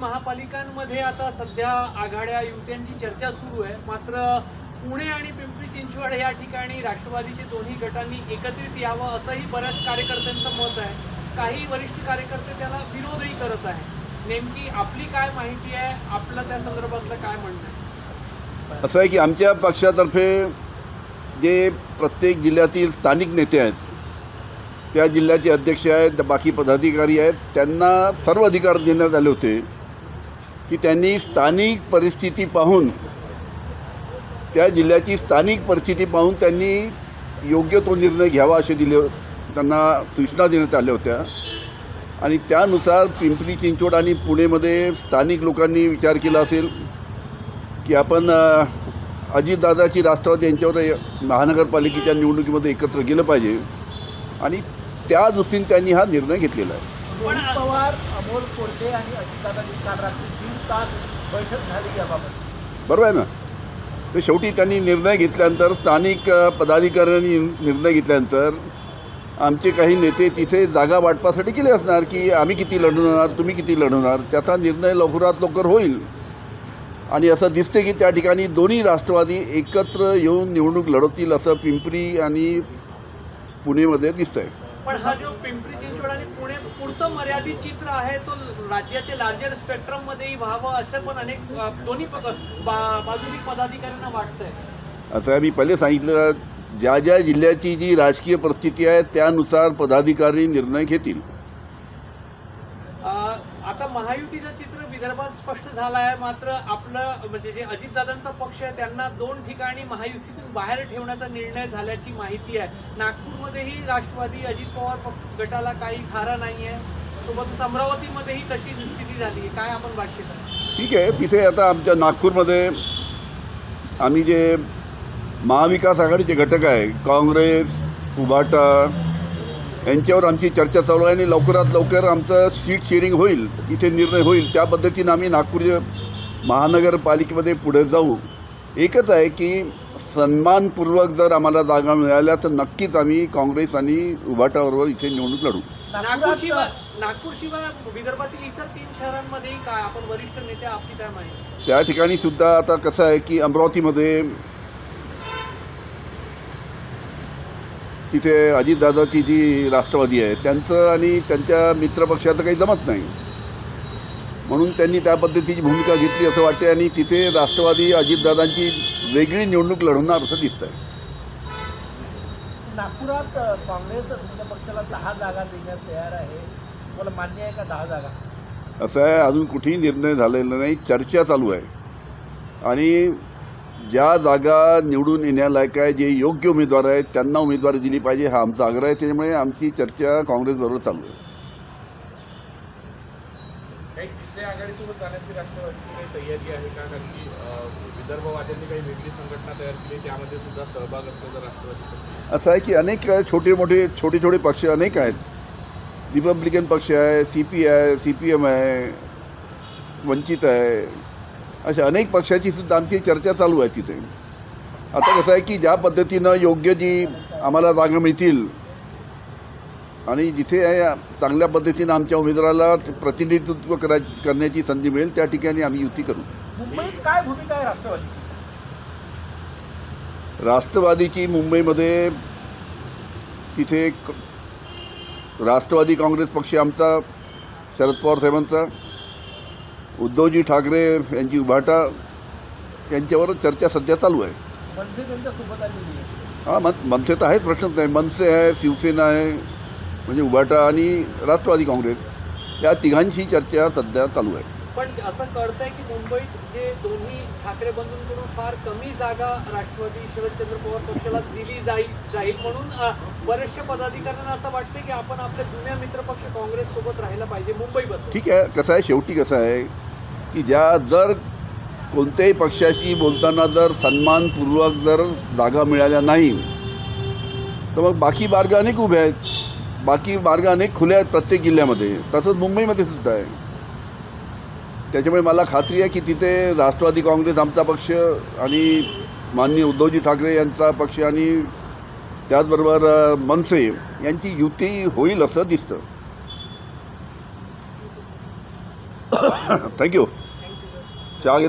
महापालिकांमध्ये आता सध्या आघाड्या युत्यांची चर्चा सुरू आहे. मात्र पुणे आणि पिंपरी चिंचवड या ठिकाणी राष्ट्रवादीचे दोन्ही गटांनी एकत्रित यावं असंही बऱ्याच कार्यकर्त्यांचं मत आहे. काही वरिष्ठ कार्यकर्ते त्याला विरोधही करत आहे नेमकी आपली काय माहिती आहे? आपलं त्या संदर्भातलं काय म्हणणं आहे? असं आहे की आमच्या पक्षातर्फे जे प्रत्येक जिल्ह्यातील स्थानिक नेते आहेत त्या जिल्ह्याचे अध्यक्ष आहेत बाकी पदाधिकारी आहेत त्यांना सर्व अधिकार देण्यात आले होते. की त्यांनी स्थानिक परिस्थिती पाहून त्या जिल्ह्याची स्थानिक परिस्थिती पाहून त्यांनी योग्य तो निर्णय घ्यावा असे दिले त्यांना सूचना देण्यात आल्या होत्या. आणि त्यानुसार पिंपरी चिंचवड आणि पुणेमध्ये स्थानिक लोकांनी विचार केला असेल की आपण अजितदादाची राष्ट्रवादी यांच्यावर महानगरपालिकेच्या निवडणुकीमध्ये एकत्र गेलं पाहिजे. आणि त्या दृष्टीने त्यांनी हा निर्णय घेतलेला आहे. तास बैठक झाली याबाबत. बरोबर आहे ना? तर शेवटी त्यांनी निर्णय घेतल्यानंतर स्थानिक पदाधिकाऱ्यांनी निर्णय घेतल्यानंतर आमचे काही नेते तिथे जागा वाटपासाठी केले असणार की आम्ही किती लढवणार तुम्ही किती लढवणार त्याचा निर्णय लवकरात लवकर होईल. आणि असं दिसते की त्या ठिकाणी दोन्ही राष्ट्रवादी एकत्र येऊन निवडणूक लढवतील असं पिंपरी आणि पुणेमध्ये दिसतं आहे पण हा जो पिंपरी चिंचवड आणि पुणे पुरतं मर्यादित चित्र आहे तो राज्याचे लार्जर स्पेक्ट्रम मध्येही व्हावं असं पण अनेक दोन्ही बा बाजूनी पदाधिकाऱ्यांना वाटतंय. असं मी पहिले सांगितलं ज्या ज्या जिल्ह्याची जी राजकीय परिस्थिती आहे त्यानुसार पदाधिकारी निर्णय घेतील. आता महायुतीचं चित्र विदर्भात स्पष्ट झालं आहे मात्र आपलं म्हणजे जे अजितदादांचा पक्ष आहे त्यांना दोन ठिकाणी महायुतीतून बाहेर ठेवण्याचा निर्णय झाल्याची माहिती आहे. नागपूरमध्येही राष्ट्रवादी अजित पवार गटाला काही खारा नाही आहे सोबतच अमरावतीमध्येही तशी स्थिती झाली आहे. काय आपण भाष्य ठीक आहे. तिथे आता आमच्या नागपूरमध्ये आम्ही जे महाविकास आघाडीचे घटक आहे काँग्रेस उभाटा यांच्यावर आमची चर्चा चालू आहे आणि लवकरात लवकर आमचं सीट शेअरिंग होईल इथे निर्णय होईल. त्या पद्धतीनं आम्ही नागपूर महानगरपालिकेमध्ये पुढे जाऊ. एकच आहे की सन्मानपूर्वक जर आम्हाला जागा मिळाल्या तर नक्कीच आम्ही काँग्रेस आणि उभाटाबरोबर इथे निवडणूक लढू. नागपूर शिवाय नागपूर शिवाय विदर्भातील इतर तीन शहरांमध्येही काय आपण वरिष्ठ नेते आपली काय माहिती? त्या ठिकाणी सुद्धा आता कसं आहे की अमरावतीमध्ये तिथे अजितदादाची जी राष्ट्रवादी आहे त्यांचं आणि त्यांच्या मित्रपक्षाचं काही जमत नाही. म्हणून त्यांनी त्या पद्धतीची भूमिका घेतली असं वाटते आणि तिथे राष्ट्रवादी अजितदादांची वेगळी निवडणूक लढवणार असं दिसतंय. नागपुरात अ, काँग्रेस पक्षाला दहा जागा देण्यास तयार आहे. तुम्हाला मान्य आहे का दहा जागा? असं आहे अजून कुठेही निर्णय झालेला नाही चर्चा चालू आहे. आणि ज्या जागा निवडून येण्यालायक आहे जे योग्य उमेदवार आहेत त्यांना उमेदवारी दिली पाहिजे हा आमचा आग्रह आहे. आमची चर्चा काँग्रेसबरोबर चालू आहे. का? कारण की अं, विदर्भवाद्यांनी काही वेगळी संघटना तयार केली त्यामध्ये सुद्धा सहभाग असल्याचं राष्ट्रवादीचं. असं आहे की अनेक छोटे मोठे छोटे छोटे पक्ष अनेक आहेत. रिपब्लिकन पक्ष आहे सी पी आहे सी पी एम आहे वंचित आहे. अशा अनेक पक्षाची सुद्धा आमची चर्चा चालू आहे तिथे. आता कसं आहे की ज्या पद्धतीनं योग्य जी आम्हाला जागा मिळतील आणि जिथे आहे चांगल्या पद्धतीनं आमच्या उमेदवाराला प्रतिनिधित्व करा करण्याची संधी मिळेल त्या ठिकाणी आम्ही युती करू. मुंबईत काय भूमिका आहे राष्ट्रवादीची? राष्ट्रवादीची मुंबईमध्ये तिथे क- राष्ट्रवादी काँग्रेस पक्ष आमचा शरद पवार साहेबांचा उद्धवजी ठाकरे यांची उभाटा यांच्यावर चर्चा सध्या चालू आहे. मनसे आलेली आहे हां मन मनसे तर आहेच प्रश्नच नाही. मनसे आहे शिवसेना आहे म्हणजे उभाटा आणि राष्ट्रवादी काँग्रेस या तिघांची चर्चा सध्या चालू आहे. पण असं कळतंय की मुंबईत जे दोन्ही ठाकरे बंधूंकडून फार कमी जागा राष्ट्रवादी शरदचंद्र पवार पक्षाला दिली जाईल जाईल म्हणून अ, बरेचशा पदाधिकाऱ्यांना असं वाटतं की आपण आपल्या जुन्या मित्रपक्ष काँग्रेस सोबत राहायला पाहिजे मुंबईबद्दल. ठीक आहे कसं आहे शेवटी कसं आहे की ज्या जर कोणत्याही पक्षाशी बोलताना जर सन्मानपूर्वक जर जागा मिळाल्या नाही तर मग बाकी मार्ग अनेक उभे आहेत. बाकी मार्ग अनेक खुले आहेत प्रत्येक जिल्ह्यामध्ये. तसंच मुंबईमध्ये सुद्धा आहे. त्याच्यामुळे मला खात्री आहे की तिथे राष्ट्रवादी काँग्रेस आमचा पक्ष आणि माननीय उद्धवजी ठाकरे यांचा पक्ष आणि त्याचबरोबर मनसे यांची युती होईल असं दिसतं. थँक्यू चहा घेतला